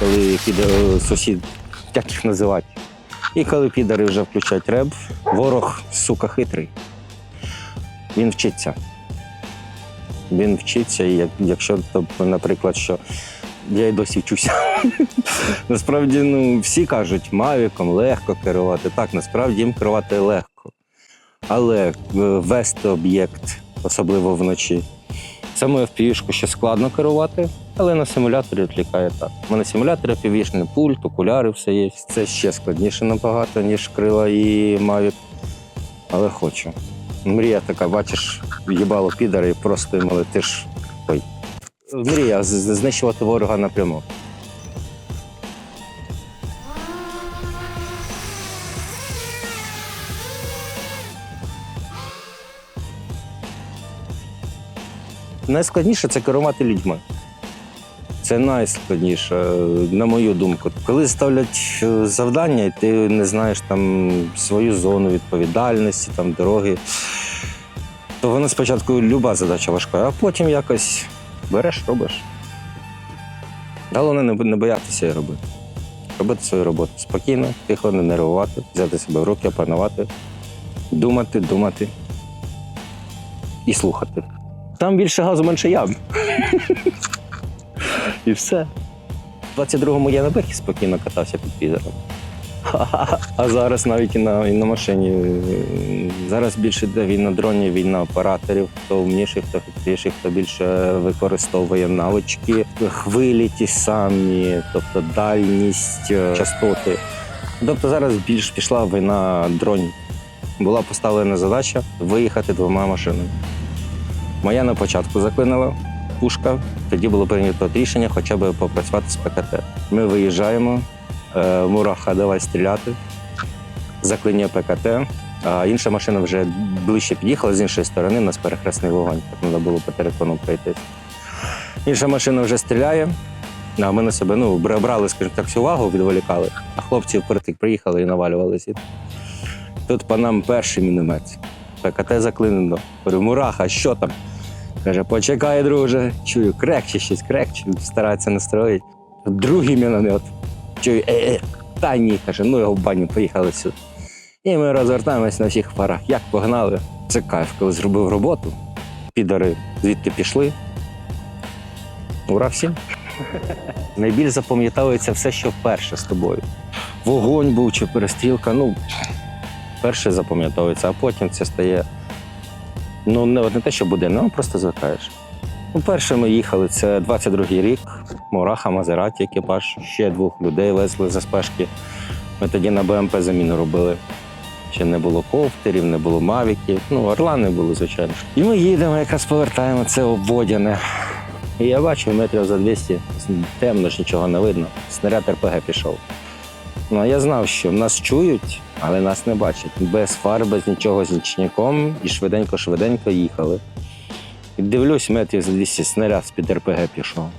коли піде е, сусід, як їх називати. І коли підари вже включають реб, ворог, сука, хитрий. Він вчиться. Він вчиться, і якщо, то, наприклад, що я й досі вчуся. насправді, ну, всі кажуть, мавіком легко керувати. Так, насправді їм керувати легко. Але е, вести об'єкт, особливо вночі, Самою впішку ще складно керувати, але на симуляторі відлікає так. У мене симулятор, піввішний пульт, окуляри, все є. Це ще складніше набагато, ніж крила і Mavic. Але хочу. Мрія така, бачиш, їбало підари і просто йому летиш. Ой. Мрія знищувати ворога напряму. Найскладніше це керувати людьми. Це найскладніше, на мою думку. Коли ставлять е, завдання, і ти не знаєш там свою зону відповідальності, там дороги, то вона спочатку люба задача важка, а потім якось береш, робиш. Головне не, боятися і робити. Робити свою роботу спокійно, тихо, не нервувати, взяти себе в руки, опанувати, думати, думати і слухати. Там більше газу, менше ям. І все. У 22-му я на бехі спокійно катався під підером. А зараз навіть і на, і на машині. Зараз більше йде війна дронів, війна операторів, хто вмніший, хто хитріший, хто більше використовує навички, хвилі ті самі, тобто дальність, е, частоти. Тобто зараз більш пішла війна дронів. Була поставлена задача виїхати двома машинами. Моя на початку заклинила пушка. Тоді було прийнято рішення хоча б попрацювати з ПКТ. Ми виїжджаємо, е, мураха, давай стріляти, заклинює ПКТ. А інша машина вже ближче під'їхала з іншої сторони, у нас перехресний вогонь, так треба було по територію пройти. Інша машина вже стріляє, а ми на себе ну, брали, скажімо так, всю увагу, відволікали, а хлопці впритик приїхали і навалювалися. Тут по нам перший міномет. ПКТ заклинено. Говорю, мураха, що там? Каже, почекай, друже. Чую, крекче щось, крекче, старається настроїти. Другий міномет. Чую, е, е, та ні, каже, ну його в баню, поїхали сюди. І ми розвертаємось на всіх парах. Як погнали? Це кайф, коли зробив роботу. Підари звідти пішли. Ура всім. Найбільш запам'ятовується все, що вперше з тобою. Вогонь був чи перестрілка. Ну, перше запам'ятовується, а потім це стає Ну, не, не те, що буде, ну просто звикаєш. Ну, перше ми їхали, це 22-й рік, Мураха, Мазераті, екіпаж, ще двох людей везли за спешки. Ми тоді на БМП заміну робили. Ще не було ковтерів, не було мавіків. Ну, орла не було, звичайно. І ми їдемо, якраз повертаємо це обводяне. І я бачу метрів за 200, темно ж нічого не видно. Снаряд РПГ пішов. Ну, а я знав, що нас чують, але нас не бачать. Без фар, без нічого, з нічником, і швиденько-швиденько їхали. І дивлюсь, метрів за 200 снаряд з-під РПГ пішов.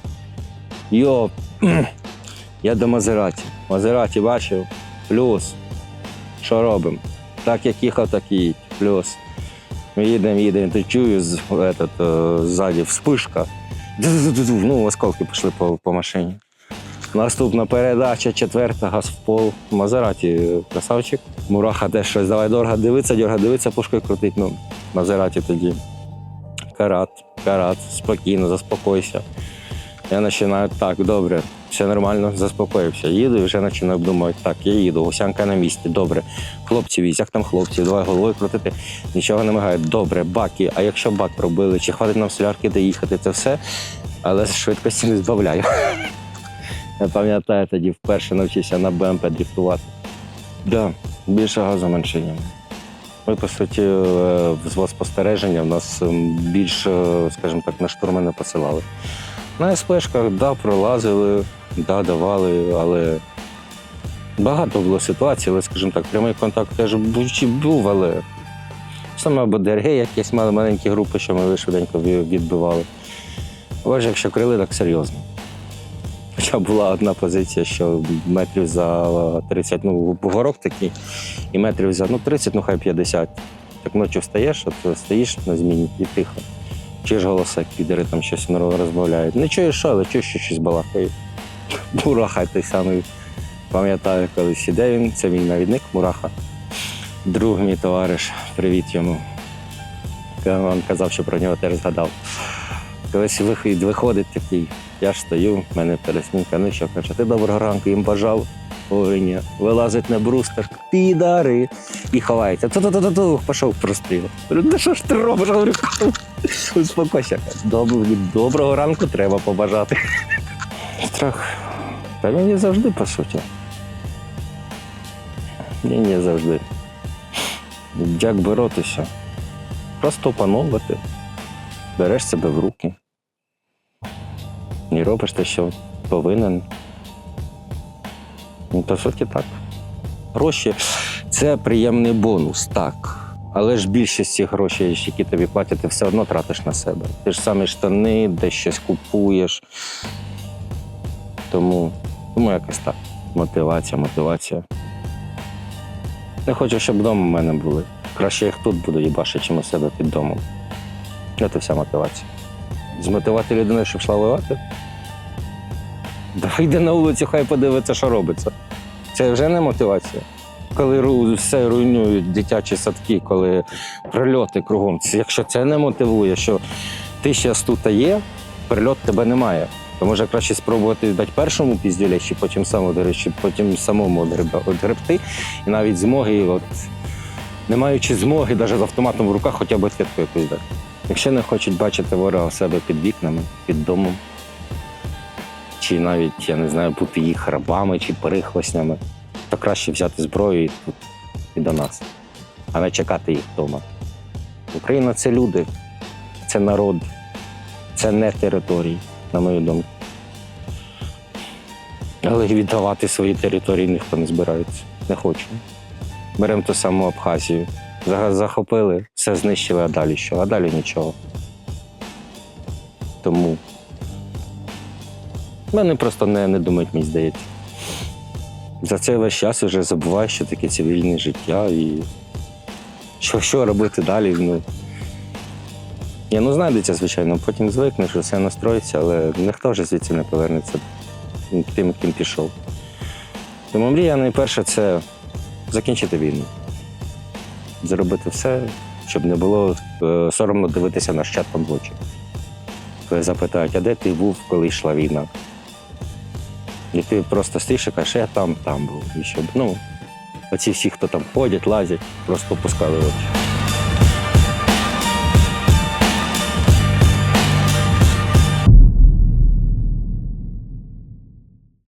Йо, я до Мазераті. Мазераті бачив, плюс. Що робимо? Так як їхав, так і їдь. Плюс. Ми їдемо, їдемо, то чую з, этот, е, ззаді вспишка. Ну, осколки пішли по, по машині. Наступна передача, четверта, газ в пол. Мазераті красавчик. Мураха теж щось давай дорога дивиться, дорога дивиться, пушкою крутить. Ну, Мазераті тоді. Карат, карат, спокійно, заспокойся. Я починаю так, добре, все нормально, заспокоївся. Їду і вже починаю обдумувати, так, я їду, гусянка на місці, добре. Хлопці візь, як там хлопці, давай головою крутити, нічого не мигає. Добре, баки, а якщо бак пробили, чи хватить нам солярки доїхати, це все, але швидкості не збавляю. Я пам'ятаю, тоді вперше навчився на БМП дріфтувати. Да, більше газу менше. Ми, по суті, е, взвод спостереження в нас ем, більш, е, скажімо так, на штурми не посилали. На СПшках, да, пролазили, да, давали, але багато було ситуацій, але, скажімо так, прямий контакт теж був, але саме або ДРГ якісь мали маленькі групи, що ми швиденько відбивали. Боже, якщо крили, так серйозно. Хоча була одна позиція, що метрів за 30, ну, бугорок такий, і метрів за ну, 30, ну хай 50. Так ночі встаєш, от стоїш на зміні і тихо. Чуєш голоса, підери там щось розмовляють. Не чуєш що, але чуєш, що щось балакають. Мураха той самий. Пам'ятаю, колись іде він, це мій навідник Мураха. Друг мій товариш, привіт йому. Він казав, що про нього теж згадав. Колись вихід виходить такий, я ж стою, в мене пересмінка, ну що каже, ти доброго ранку їм бажав. Ой. Вилазить на брустер, підари, і ховається. Ту-ту-ту-ту, пішов простріл. Говорю, ну що ж ти робиш? Говорю, успокойся. Доброго, ранку треба побажати. Страх. Та є завжди, по суті. Є завжди. Як боротися? Просто опановувати. Береш себе в руки. І робиш те, що повинен. Ну, По суті, так. Гроші це приємний бонус, так. Але ж більшість цих грошей, які тобі платять, ти все одно тратиш на себе. Ти ж самі штани, десь щось купуєш. Тому, тому якось так. Мотивація, мотивація. Не хочу, щоб вдома в мене були. Краще їх тут буду їбашити, чим у себе під домом. Це вся мотивація. Змотивувати людину, щоб йшла воювати? Давай йди на вулицю, хай подивиться, що робиться. Це вже не мотивація. Коли все руйнують дитячі садки, коли прильоти кругом. Якщо це не мотивує, що ти ще тут є, прильот тебе немає. То може краще спробувати дати першому піздюлячі, потім самому, до потім самому одгребти. І навіть змоги, от, не маючи змоги, навіть з автоматом в руках, хоча б якусь дати. Якщо не хочуть бачити ворога себе під вікнами, під домом, чи навіть, я не знаю, бути їх рабами чи перехвостнями, то краще взяти зброю і тут і до нас, а не чекати їх вдома. Україна це люди, це народ, це не території, на мою думку. Але віддавати свої території ніхто не збирається. Не хоче. Беремо ту саму Абхазію. Захопили, все знищили, а далі що? А далі нічого. Тому мене просто не, не думають, мені здається. За цей весь час вже забуваю, що таке цивільне життя і що, що робити далі. Ну, я ну знайдеться, звичайно, потім звикнеш, все настроїться, але ніхто вже звідси не повернеться тим, ким пішов. Тому мрія найперше це закінчити війну. Зробити все, щоб не було е, соромно дивитися на щатком в очі. Запитають, а де ти був, коли йшла війна? І ти просто стоїш і кажеш, я там, там був. І щоб, ну, оці всі, хто там ходять, лазять, просто опускали очі.